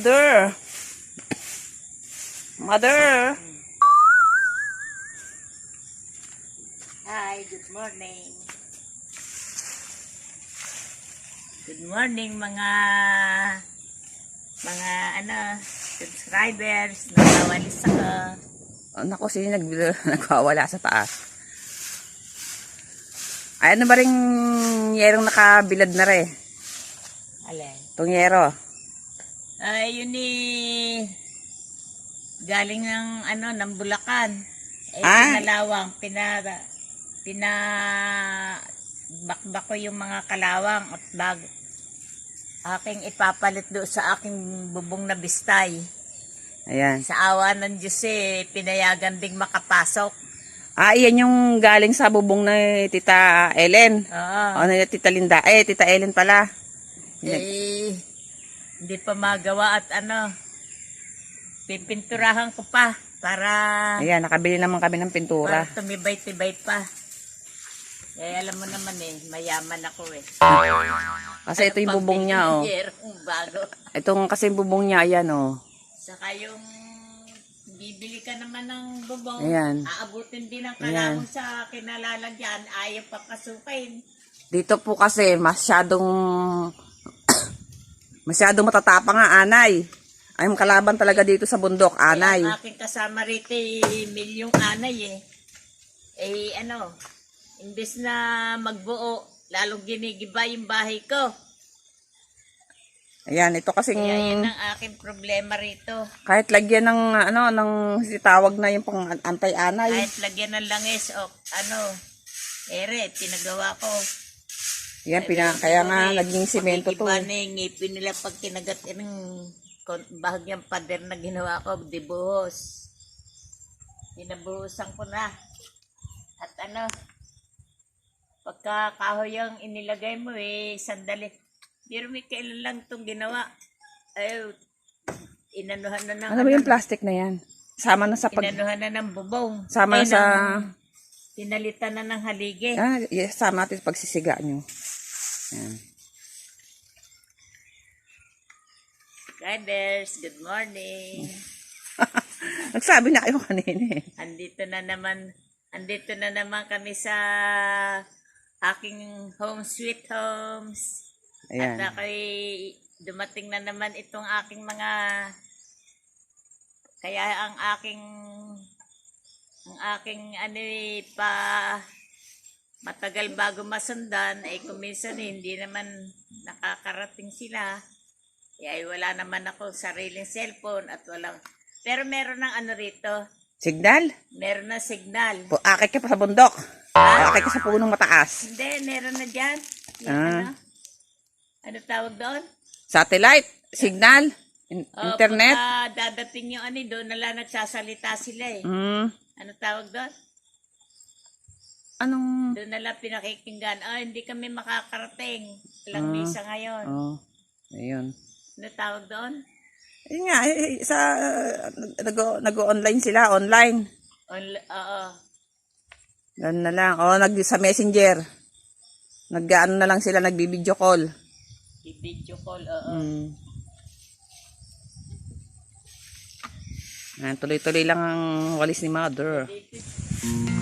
Mother. Mother. Hi, good morning. Good morning mga mga ano subscribers. Nakawalis ako. Oh, naku, sino nag nagwawala sa taas? Ay, ano ba rin yerong nakabilad na re? Alin? Itong Ay, yun eh. Galing ng ano, ng Bulacan. Eh, Ah. pinalawang, pina, pina, bakbak ko yung mga kalawang at bag. Aking ipapalit doon sa aking bubong na bistay. Ayan. Sa awa ng Diyos eh, pinayagan ding makapasok. Ah, iyan yung galing sa bubong na Tita Ellen. Oo. O, na Tita Linda. Eh, Tita Ellen pala. Eh, hindi pa magawa at ano, pipinturahan ko pa para, Ayan, nakabili naman kami ng pintura. para tumibay-tibay pa. Eh, alam mo naman eh, mayaman ako eh. Kasi ito yung bubong niya, oh. Bago. Itong kasi yung bubong niya, ayan, oh. Saka yung bibili ka naman ng bubong, Ayan. aabutin din ang kalamong sa kinalalagyan, ayaw papasukin. Dito po kasi masyadong masyadong matatapang nga anay. Ay kalaban talaga dito sa bundok, anay. Ang aking kasama rito, eh, milyong anay eh. Eh, ano, imbes na magbuo, lalong ginigiba yung bahay ko. Ayan, ito kasing Kaya yun ang aking problema rito. kahit lagyan ng ano ng tawag na yung pang antay-anay. Kahit lagyan ng langis o ano, ere, pinagawa ko. Yan pina kaya nga naging semento to. Pagigiba na yung ngipin nila pag kinagat ng kon- bahagyang pader na ginawa ko, dibuhos. Pinabuhusan ko na. At ano, pagka kahoy ang inilagay mo eh, sandali. Pero may kailan lang itong ginawa. Ay, inanuhan na ng, Ano ba yung plastic na yan? Sama na sa pag inanuhan na ng bubong. sama Ay, sa ng- pinalitan na ng haligi. ah, yes, sama natin pagsisiga nyo. Yan. Riders, good morning. Nagsabi na kayo kanina eh. Andito na naman, andito na naman kami sa aking home sweet homes. Ayan. At ako'y dumating na naman itong aking mga kaya ang aking ang aking ano eh, pa matagal bago masundan ay kuminsan eh, hindi naman nakakarating sila. Kaya ay wala naman ako sariling cellphone at walang pero meron ng ano rito, Signal? meron na signal. Po, akit ka pa sa bundok. Akit ka sa punong mataas. Hindi, meron na dyan. Yung Ah. ano? Ano tawag doon? Satellite, signal, in- Oh, internet. pagka dadating yung ano, doon na lang nagsasalita sila eh. Mm, Ano tawag doon? Anong... Doon na lang pinakikinggan. Ah, hindi kami makakarating. Ilang Ah. misa ngayon. Oh, ayun. Ano tawag doon? Yun nga, eh, sa... Nag- Nag-online sila, online. Onl- Oo. Ganun na lang. Oh, nag, sa messenger. Nag-ano na lang sila, nagbi-video call. I-video call, oo. Mm. Ayan, tuloy-tuloy lang ang walis ni mother. Ano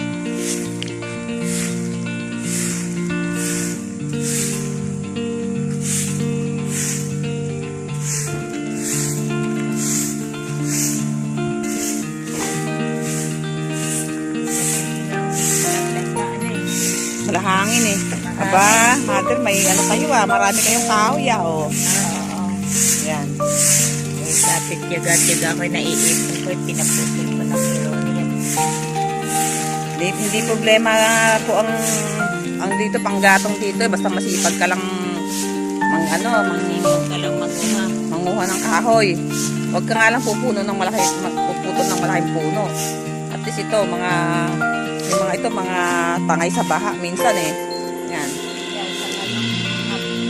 Malahangin eh. Aba, mother, may ano kayo ah. Marami kayong kahoy ah, oh. Oo. Ayan. Eh, Kapit yaga-yaga ko naiipon ko, pinaputol ko ng ironi yan. Hindi, hindi problema po ang ang dito panggatong dito eh. basta masipag ka lang mang ano mang, Sipag ka lang maguha. manguha ng kahoy huwag ka nga lang pupuno ng malaki mag- puputol ng malaking puno at least ito mga yung mga ito mga tangay sa baha minsan eh yan. Yan, sa ano,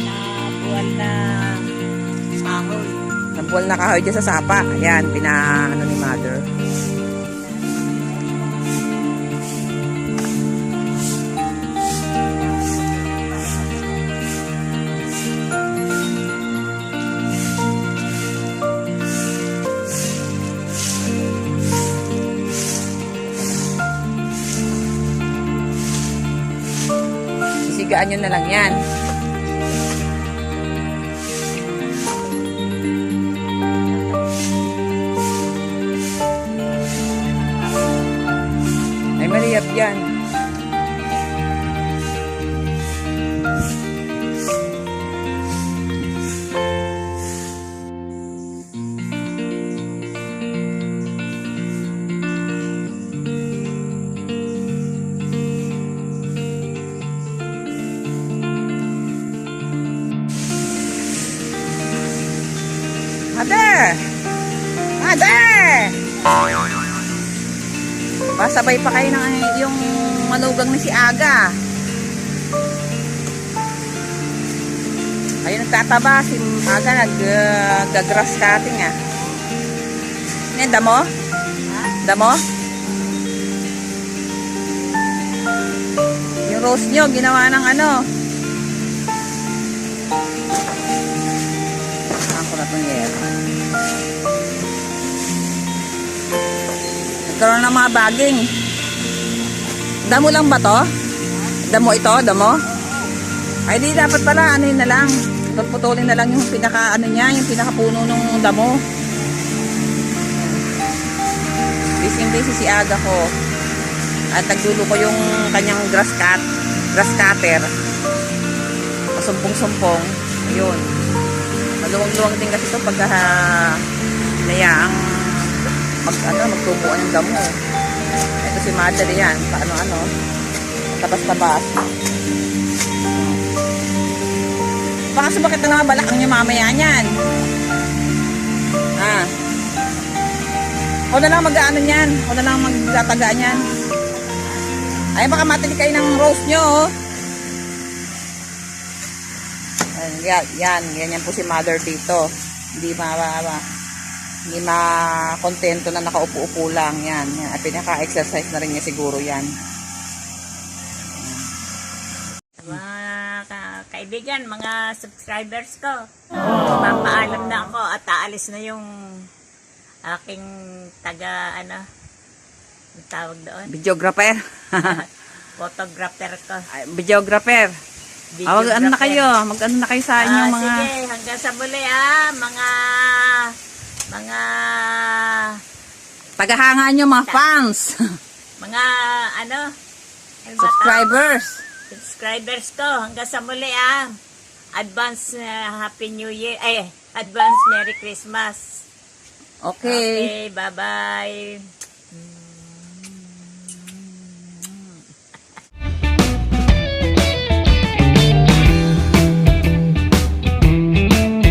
na- kahoy. nabuwal na kahoy dyan sa sapa. Ayan pina ano ni mother higaan nyo na lang yan. Ay, maliyap yan. Mother! Mother! Pasabay pa kayo ng yung manugang ni si Aga. Ayun nagtataba si Aga nag uh, cutting ah. Yan, damo? Damo? Yung rose nyo, ginawa ng ano? Ako na itong yero. Nagkaroon ng mga baging. Damo lang ba to? Damo ito? Damo? Ay di dapat pala ano na lang. Putulin na lang yung pinaka ano niya, yung pinaka puno ng damo. Busy busy si Aga ko. At nagdulo ko yung kanyang grass cut, grass cutter. Masumpong-sumpong. Ayun. Maluwag-luwag din kasi ito pagka uh, nayaang mag, ano, magtubuan ng damo. Ito si Mother yan. Paano ano. Tabas-tabas. Baka sa bakit na balak ang mamaya niyan. Ah. O na lang mag-ano niyan. O na lang magtataga niyan. Ay, baka matili kayo ng roast nyo, oh. Ayan, yan, yan, ganyan po si mother dito. Hindi ma, ma, ma hindi ma-kontento na nakaupo-upo lang. Yan, yan. At pinaka-exercise na rin niya siguro yan. Mga ka- kaibigan, mga subscribers ko. Papaalam na ako at aalis na yung aking taga, ano, tawag doon, Videographer. photographer ko. Ay, Videographer. Ah, wag, ano na kayo? Mag-ano na kayo sa inyong Ah, mga... Sige, hanggang sa muli ah, mga, mga, Tagahanga nyo, mga fans. mga, ano, tawag? Subscribers. subscribers ko. Hanggang sa muli ah. Advance uh, Happy New Year. Ay, advance Merry Christmas. Okay. Okay, bye-bye.